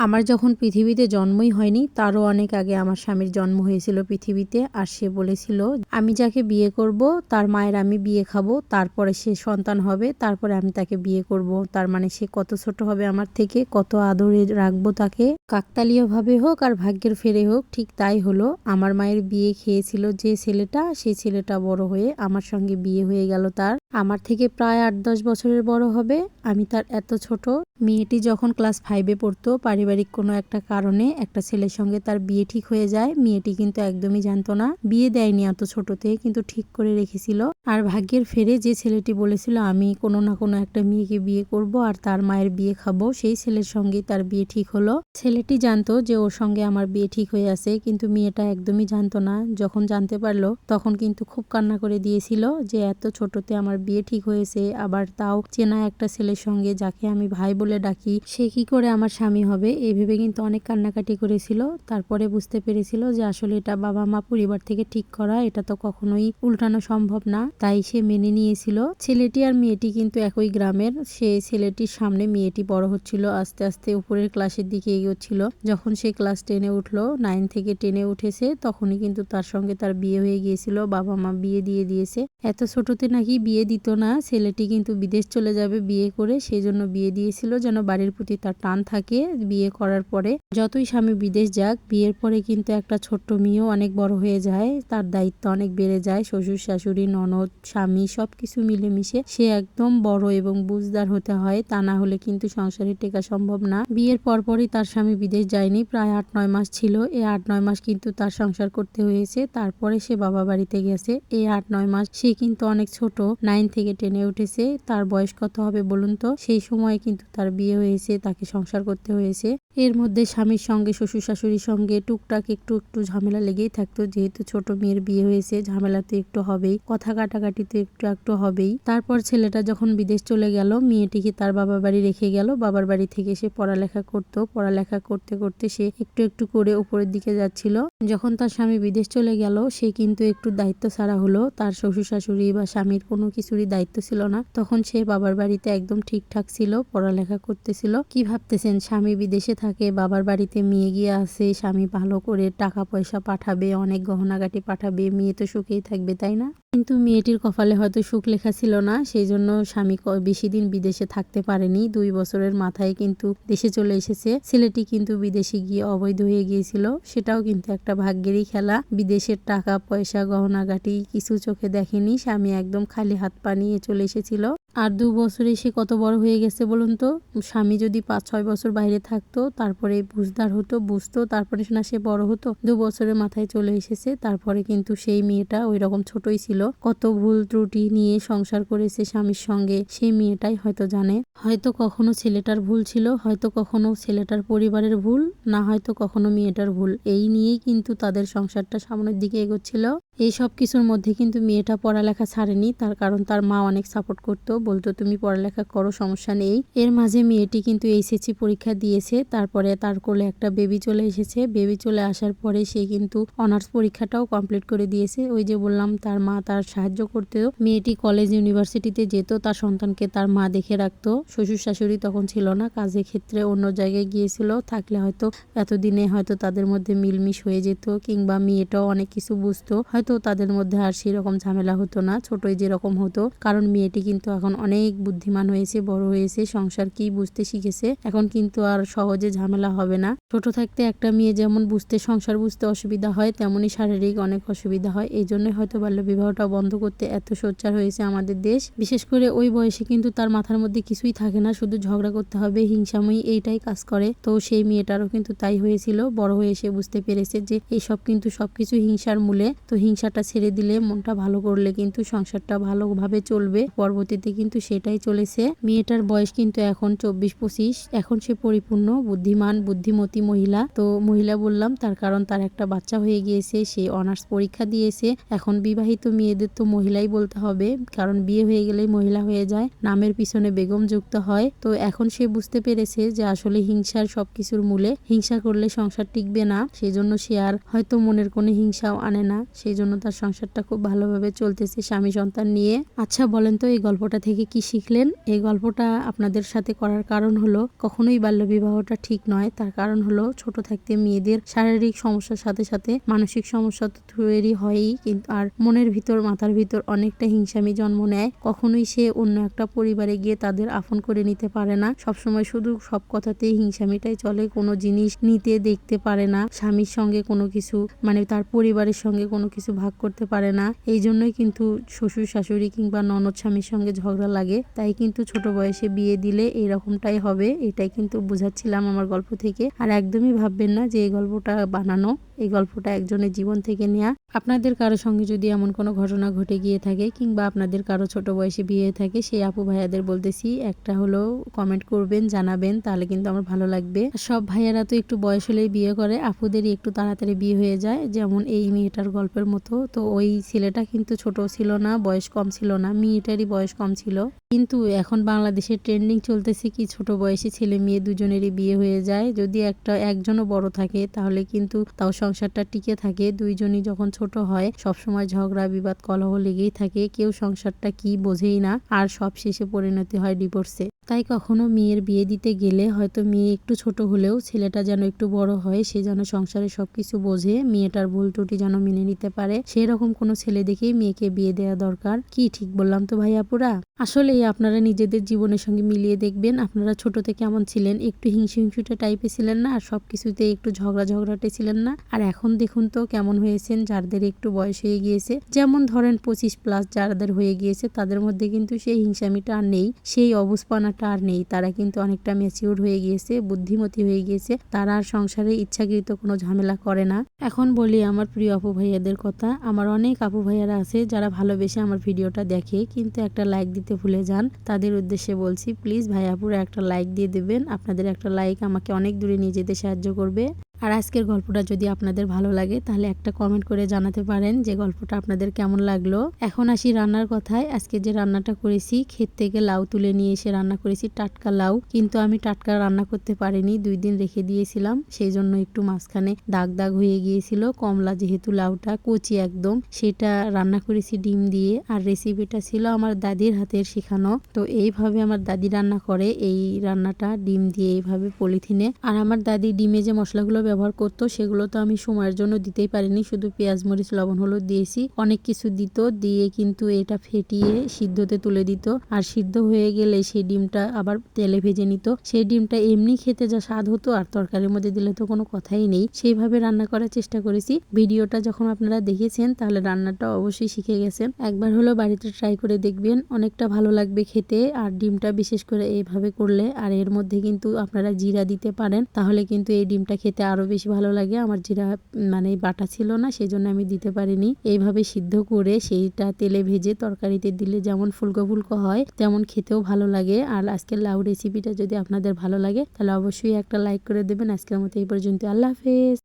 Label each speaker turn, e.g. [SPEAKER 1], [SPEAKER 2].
[SPEAKER 1] আমার যখন পৃথিবীতে জন্মই হয়নি, তারও অনেক আগে আমার স্বামীর জন্ম হয়েছিল পৃথিবীতে, আর সে বলেছিল, আমি যাকে বিয়ে করব, তার মায়ের আমি বিয়ে খাব, তারপরে সে সন্তান হবে, তারপরে আমি তাকে বিয়ে করব। তার মানে সে কত ছোট হবে আমার থেকে, কত আদরে রাখব তাকে। কাকতালীয় ভাবে হোক আর ভাগ্যের ফেরে হোক, ঠিক তাই হলো, আমার মায়ের বিয়ে খেয়েছিল যে ছেলেটা, সেই ছেলেটা বড় হয়ে আমার সঙ্গে বিয়ে হয়ে গেল তার। আমার থেকে প্রায় আট দশ বছরের বড় হবে, আমি তার এত ছোট। মেয়েটি যখন ক্লাস ফাইভে পড়তো, পারিবারিক কোনো একটা কারণে একটা ছেলের সঙ্গে তার বিয়ে ঠিক হয়ে যায়। মেয়েটি কিন্তু একদমই জানতো না। বিয়ে দেয়নি এত ছোটতে কিন্তু ঠিক করে রেখেছিল। আর ভাগ্যের ফেরে যে ছেলেটি বলেছিল, আমি কোনো না কোনো একটা মেয়েকে বিয়ে করব আর তার মায়ের বিয়ে খাব, সেই ছেলের সঙ্গেই তার বিয়ে ঠিক হলো। ছেলেটি জানতো যে ওর সঙ্গে আমার বিয়ে ঠিক হয়ে আছে, কিন্তু মেয়েটা একদমই জানতো না। যখন জানতে পারল, তখন কিন্তু খুব কান্না করে দিয়েছিল যে, এত ছোটতে আমার বিয়ে ঠিক হয়েছে, আবার তাও চেনা একটা ছেলের সঙ্গে যাকে আমি ভাই বলে ডাকি, সে কি করে আমার স্বামী হবে? এই ভেবে কিন্তু অনেক কান্নাকাটি করেছিল। তারপরে বুঝতে পেরেছিল যে আসলে এটা বাবা মা পরিবার থেকে ঠিক করা, এটা তো কখনোই উল্টানো সম্ভব না। তাই সে মেনে নিয়েছিল। ছেলেটি আর মেয়েটি কিন্তু একই গ্রামের। সে ছেলেটির সামনে মেয়েটি বড় হচ্ছিল, আস্তে আস্তে উপরের ক্লাসের দিকে এগোচ্ছিল। যখন সে ক্লাস টেনে উঠল, নাইন থেকে টেনে উঠেছে, তখনই কিন্তু তার সঙ্গে তার বিয়ে হয়ে গিয়েছিল। বাবা মা বিয়ে দিয়ে দিয়েছে। এত ছোটতে নাকি বিয়ে দিত না। ছেলেটি কিন্তু বিদেশ চলে যাবে বিয়ে করে সেই জন্য বিয়ে দিয়েছিল যেন বাড়ির প্রতি তার টান থাকে। বিয়ে করার পরে যতই স্বামী বিদেশ যাক, বিয়ের পরে কিন্তু একটা ছোট্ট মেয়েও অনেক বড় হয়ে যায়। তার দায়িত্ব অনেক বেড়ে যায়। শ্বশুর, শাশুড়ি, ননদ, স্বামী সবকিছু মিলেমিশে সে একদম বড় এবং বুঝদার হতে হয়। তা না হলে কিন্তু সংসারে টেকা সম্ভব না। বিয়ের পরপরই তার স্বামী বিদেশ যায়নি। প্রায় আট, নয় মাস ছিল। এই আট, নয় মাস কিন্তু তার সংসার করতে হয়েছে। তারপরে সে বাবা বাড়িতে গেছে। এই আট, নয় মাস সে কিন্তু অনেক ছোট। নাইন থেকে টেনে উঠেছে। তার বয়স কত হবে বলুন তো? সেই সময় কিন্তু তার বিয়ে হয়েছে, তাকে সংসার করতে হয়েছে। এর মধ্যে স্বামীর সঙ্গে, শ্বশুর শাশুড়ির সঙ্গে টুকটাক একটু একটু ঝামেলা লেগেই থাকতো। যেহেতু ছোট মেয়ের বিয়ে হয়েছে, ঝামেলা তো একটু হবেই, কথা কাটাকাটি তো একটু একটু হবেই। তারপর ছেলেটা যখন বিদেশ চলে গেল, মেয়েটিকে তার বাবার বাড়ি রেখে গেল। বাবার বাড়ি থেকে সে পড়ালেখা করত। পড়ালেখা করতে করতে সে একটু একটু করে উপরের দিকে যাচ্ছিল। যখন তার স্বামী বিদেশ চলে গেল, সে কিন্তু একটু দায়িত্ব ছাড়া হলো। তার শ্বশুর শাশুড়ি বা স্বামীর কোনো কিছুরই দায়িত্ব ছিল না। তখন সে বাবার বাড়িতে একদম ঠিকঠাক ছিল, পড়ালেখা করতেছিল। কি ভাবতেছেন স্বামী বিদেশে থাকে, বাবার বাড়িতে মেয়ে গিয়ে আসে, স্বামী ভালো করে টাকা পয়সা পাঠাবে, অনেক গহনাগাটি পাঠাবে, মেয়ে তো সুখেই থাকবে, তাই না? কিন্তু মেয়েটির কপালে হয়তো সুখ লেখা ছিল না সেই জন্য স্বামী বেশি দিন বিদেশে থাকতে পারেনি। দুই বছরের মাথায় কিন্তু দেশে চলে এসেছে। ছেলেটি কিন্তু বিদেশে গিয়ে অবৈধ হয়ে গিয়েছিল। সেটাও কিন্তু একটা ভাগ্যেরই খেলা। বিদেশের টাকা, পয়সা, গহনাগাটি কিছু চোখে দেখেনি। স্বামী একদম খালি হাত পা নিয়ে চলে এসেছিল। আর দু বছরে সে কত বড় হয়ে গেছে বলুন তো? স্বামী যদি পাঁচ, ছয় বছর বাইরে থাকতো, তারপরে বুঝদার হতো, বুঝতো, তারপরে না সে বড় হতো, দু বছরের মাথায় চলে এসেছে, তারপরে কিন্তু সেই মেয়েটা ওই রকম ছোটই ছিল। কত ভুল ত্রুটি নিয়ে সংসার করেছে স্বামীর সঙ্গে, সেই মেয়েটাই হয়তো জানে। হয়তো কখনো ছেলেটার ভুল ছিল, হয়তো কখনো ছেলেটার পরিবারের ভুল, না হয়তো কখনো মেয়েটার ভুল। এই নিয়েই কিন্তু তাদের সংসারটা সামনের দিকে এগোচ্ছিল। এই সব কিছুর মধ্যে কিন্তু মেয়েটা পড়ালেখা ছাড়েনি। তার কারণ তার মা অনেক সাপোর্ট করতো। বলতো, তুমি পড়ালেখা করো, সমস্যা নেই। এর মাঝে মেয়েটি কিন্তু এইচএসসি পরীক্ষা দিয়েছে। তারপরে তার কোলে একটা বেবি চলে এসেছে। বেবি চলে আসার পরে সে কিন্তু অনার্স পরীক্ষাটাও কমপ্লিট করে দিয়েছে। ওই যে বললাম, তার মা তার সাহায্য করতেও মেয়েটি কলেজ ইউনিভার্সিটিতে যেত। তার সন্তানকে তার মা দেখে রাখতো। শ্বশুর শাশুড়ি তখন ছিল না। কাজের ক্ষেত্রে অন্য জায়গায় গিয়েছিল। থাকলে হয়তো এতদিনে হয়তো তাদের মধ্যে মিলমিশ হয়ে যেত, কিংবা মেয়েটাও অনেক কিছু বুঝতো। হয়তো তাদের মধ্যে আর সেরকম ঝামেলা হতো না, ছোটই যেরকম হতো। কারণ মেয়েটি কিন্তু এখন অনেক বুদ্ধিমান হয়েছে, বড় হয়েছে, সংসার কি বুঝতে শিখেছে। এখন কিন্তু আর সহজে ঝামেলা হবে না। ছোট থাকতে একটা মেয়ে যেমন বুঝতে, সংসার বুঝতে অসুবিধা হয় তেমনই শারীরিক অনেক অসুবিধা হয়। এই জন্যই হয়তো বাল্যবিবাহটা বন্ধ করতে এত সোচ্চার হয়েছে আমাদের দেশ। বিশেষ করে ওই বয়সে কিন্তু তার মাথার মধ্যে কিছুই থাকে না, শুধু ঝগড়া করতে হবে, হিংসাময়ী এইটাই কাজ করে। তো সেই মেয়েটারও কিন্তু তাই হয়েছিল। বড় হয়ে সে বুঝতে পেরেছে যে, এইসব কিন্তু সবকিছু হিংসার মূলে। তো হিংসাটা ছেড়ে দিলে মনটা ভালো করলে কিন্তু সংসারটা ভালোভাবে চলবে। পরবর্তীতে কিন্তু সেটাই চলেছে। মেয়েটার বয়স কিন্তু এখন চব্বিশ পঁচিশ। এখন সে পরিপূর্ণ, বুদ্ধিমান, বুদ্ধিমতী মহিলা। তো মহিলা বললাম, তার কারণ তার একটা বাচ্চা হয়ে গিয়েছে, সে অনার্স পরীক্ষা দিয়েছে। এখন বিবাহিত মেয়েদের তো মহিলাই বলতে হবে, কারণ বিয়ে হয়ে গেলেই মহিলা হয়ে যায়। নামের পিছনে বেগম যুক্ত হয়। তো এখন সে বুঝতে পেরেছে যে আসলে হিংসার সবকিছুর মূলে হিংসা করলে সংসার টিকবে না। সেজন্য সে আর হয়তো মনের কোনো হিংসাও আনে না। সেই জন্য তার সংসারটা খুব ভালোভাবে চলতেছে স্বামী সন্তান নিয়ে। আচ্ছা বলেন তো এই গল্পটা থেকে কি শিখলেন? এই গল্পটা আপনাদের সাথে করার কারণ হলো, কখনোই বাল্য বিবাহটা ঠিক নয়। তার কারণ হলো, ছোট থাকতে মেয়েদের শারীরিক সমস্যার সাথে সাথে মানসিক সমস্যা তো তৈরি হয়ই, কিন্তু আর মনের ভিতর, মাথার ভিতর অনেকটা হিংসামি জন্ম নেয়। কখনোই সে অন্য একটা পরিবারে গিয়ে তাদের আপন করে নিতে পারে না। সবসময় শুধু সব কথাতেই হিংসামিটাই চলে, কোনো জিনিস নিতে দেখতে পারে না। স্বামীর সঙ্গে কোনো কিছু মানে তার পরিবারের সঙ্গে কোনো কিছু ভাগ করতে পারে না। এই জন্যই কিন্তু শ্বশুর শাশুড়ি কিংবা ননদ স্বামীর সঙ্গে ঝগড়া লাগে। তাই কিন্তু ছোট বয়সে বিয়ে দিলে এইরকমটাই হবে, এটাই কিন্তু বোঝাচ্ছিলাম আমার গল্প থেকে। আর একদমই ভাববেন না যে এই গল্পটা বানানো এই গল্পটা একজনের জীবন থেকে নেওয়া আপনাদের কারও সঙ্গে যদি এমন কোনো ঘটনা ঘটে গিয়ে থাকে কিংবা আপনাদের কারও ছোট বয়সে বিয়ে থাকে, সেই আপু ভাইয়াদের বলতেছি, একটা হলো কমেন্ট করবেন, জানাবেন, তাহলে কিন্তু আমার ভালো লাগবে। সব ভাইয়ারা তো একটু বয়স হলেই বিয়ে করে, আপুদেরই একটু তাড়াতাড়ি বিয়ে হয়ে যায়। যেমন এই মেয়েটার গল্পের মতো, তো ওই ছেলেটা কিন্তু ছোট ছিল না, বয়স কম ছিল না, মেয়েটারই বয়স কম ছিল। কিন্তু এখন বাংলাদেশে ট্রেন্ডিং চলতেছে কি, ছোট বয়সী ছেলে মেয়ে দুজনেরই বিয়ে হয়ে যায়। যদি একটা, একজনও বড় থাকে, তাহলে কিন্তু তাও সংসারটা টিকে থাকে, দুইজনই যখন ছোট হয়, সবসময় ঝগড়া, বিবাদ, কলহ লেগেই থাকে, কেউ সংসারটা কি বোঝেই না, আর সব শেষে পরিণতি হয় ডিভোর্সে তাই কখনো মেয়ের বিয়ে দিতে গেলে হয়তো মেয়ে একটু ছোট হলেও ছেলেটা যেন একটু বড় হয়, সে যেন সংসারে সবকিছু বোঝে, মেয়েটার ভুল ত্রুটি যেন মেনে নিতে পারে। সেই রকম কোনো ছেলে দেখেই মেয়েকে বিয়ে দেওয়া দরকার। কি ঠিক বললাম তো ভাইয়াপুরা আসলে আপনারা নিজেদের জীবনের সঙ্গে মিলিয়ে দেখবেন, আপনারা ছোট থেকে কেমন ছিলেন, একটু হিংসু হিংসুটে টাইপের ছিলেন না, আর সবকিছুতে একটু ঝগড়া ঝগড়াটে ছিলেন না। আর এখন দেখুন তো কেমন হয়েছেন যাদের একটু বয়স হয়ে গিয়েছে। যেমন ধরেন পঁচিশ প্লাস যাদের হয়ে গিয়েছে, তাদের মধ্যে কিন্তু সেই হিংসামিটা আর নেই। সেই অবস্পানাটা আর নেই। তারা কিন্তু অনেকটা ম্যাচিওর হয়ে গিয়েছে, বুদ্ধিমতী হয়ে গিয়েছে। তারা আর সংসারে ইচ্ছাকৃত কোনো ঝামেলা করে না। এখন বলি আমার প্রিয় আপু ভাইয়াদের কথা। আমার অনেক আপু ভাইয়ারা আছে যারা ভালোবেসে আমার ভিডিওটা দেখে, কিন্তু একটা লাইক দিতে ভুলে যান। তাদের উদ্দেশ্যে বলছি প্লিজ ভাইয়াপুরা একটা লাইক দিয়ে দেবেন। আপনাদের একটা লাইক আমাকে অনেক দূরে নিয়ে যেতে সাহায্য করবে। আর আজকের গল্পটা যদি আপনাদের ভালো লাগে, তাহলে একটা কমেন্ট করে জানাতে পারেন যে গল্পটা আপনাদের কেমন লাগল। এখন আসি রান্নার কথায়। আজকে যে রান্নাটা করেছি, ক্ষেত থেকে লাউ তুলে নিয়ে এসে রান্না করেছি টাটকা লাউ। কিন্তু আমি টাটকা রান্না করতে পারিনি, দুই দিন রেখে দিয়েছিলাম। সেই জন্য একটু মাঝখানে দাগ দাগ হয়ে গিয়েছিল। কমলা যেহেতু লাউটা কচি একদম, সেটা রান্না করেছি ডিম দিয়ে। আর রেসিপিটা ছিল আমার দাদির হাতের শেখানো। তো এইভাবে আমার দাদি রান্না করে, এই রান্নাটা ডিম দিয়ে এইভাবে পলিথিনে। আর আমার দাদি ডিমে যে মশলাগুলো ব্যবহার করতো, সেগুলো তো আমি সময়ের জন্য দিতেই পারিনি। শুধু পেঁয়াজ, মরিচ, লবণ, হলুদ দিয়েছি। অনেক কিছু দিত, দিয়ে কিন্তু এটা ফেটিয়ে সিদ্ধতে তুলে দিত। আর সিদ্ধ হয়ে গেলে সেই ডিমটা আবার তেলে ভেজে নিত। সেই ডিমটা এমনি খেতে যা স্বাদ হতো, আর তরকারির মধ্যে দিলে তো কোনো কথাই নেই। সেইভাবে রান্না করার চেষ্টা করেছি। ভিডিওটা যখন আপনারা দেখেছেন, তাহলে রান্নাটা অবশ্যই শিখে গেছেন। একবার হলো বাড়িতে ট্রাই করে দেখবেন, অনেকটা ভালো লাগবে খেতে। আর ডিমটা বিশেষ করে এইভাবে করলে, আর এর মধ্যে কিন্তু আপনারা জিরা দিতে পারেন, তাহলে কিন্তু এই ডিমটা খেতে আরও বেশি ভালো লাগে। আমার যেটা মানে বাটা ছিল না সেই জন্য আমি দিতে পারিনি। এইভাবে সিদ্ধ করে সেইটা তেলে ভেজে তরকারিতে দিলে যেমন ফুলকো ফুলকো হয়, তেমন খেতেও ভালো লাগে। আর আজকের লাউ রেসিপিটা যদি আপনাদের ভালো লাগে, তাহলে অবশ্যই একটা লাইক করে দেবেন। আজকের মতো এই পর্যন্ত আল্লাহ হাফেজ।